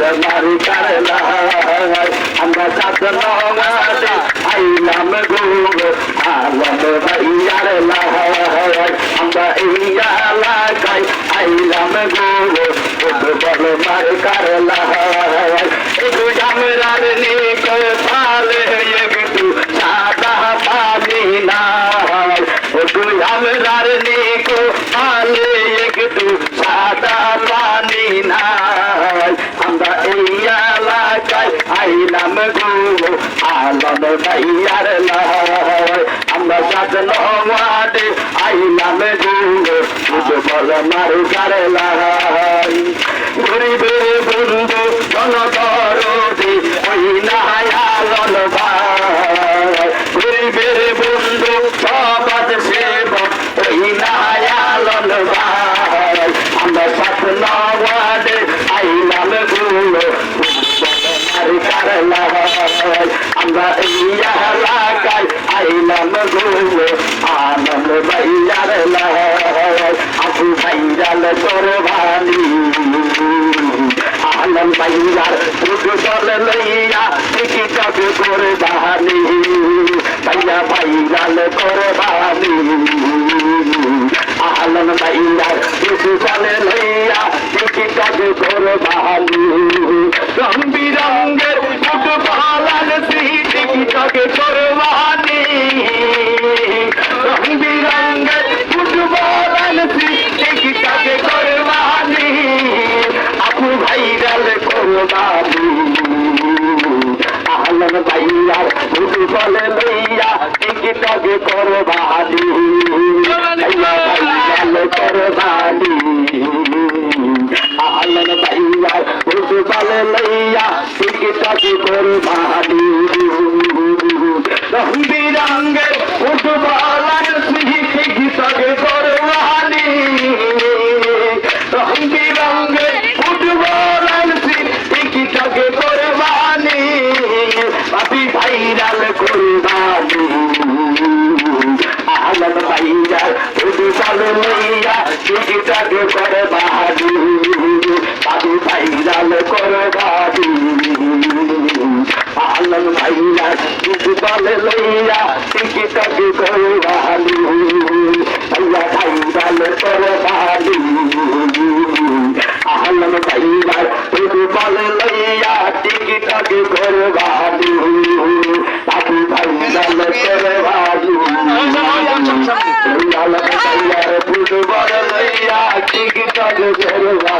বলে মারি কারলা আমরা সাত নমাদে আইলাম গুরু। আলম ভাইয়ার লাহাই আমরা এই এলাকায় আইলাম গুরু। বলে মারি কারলা আলম ভাইয়ার লাই আমরা সাজন মাঠে আইলাম গো বল মারু কারে লাই গরিবের এলাকায় আইলামগুলো আনন্দ ভাইয়ার লাই আপু ভাইয়াল কোরবানি আলম ভাইয়ার দুটো দল লইয়া দেখি তবে কোরবানি কোরবানি আলম ভাইয়ার দুটো দল লইয়া দেখি তবে কোরবানি লইয়া দেখি তবে কোরবানি ভাইয়া ভাইরাল কোরবানি আহলন ভাইয়ার বুধু বলে লইয়া দেখি তবে লইয়া ঠিকঠাক করে বাহাদু বাবু ভাইরাল করে বাহাদু পালন ভাইরা দুর্বল লইয়া ঠিকঠাক করে বাহাদু ভাইয়া ভাইরাল করে বাহাদু আহলম ভাইরা দুর্বল লইয়া ঠিকঠাক করে বাহাদু Take it out of the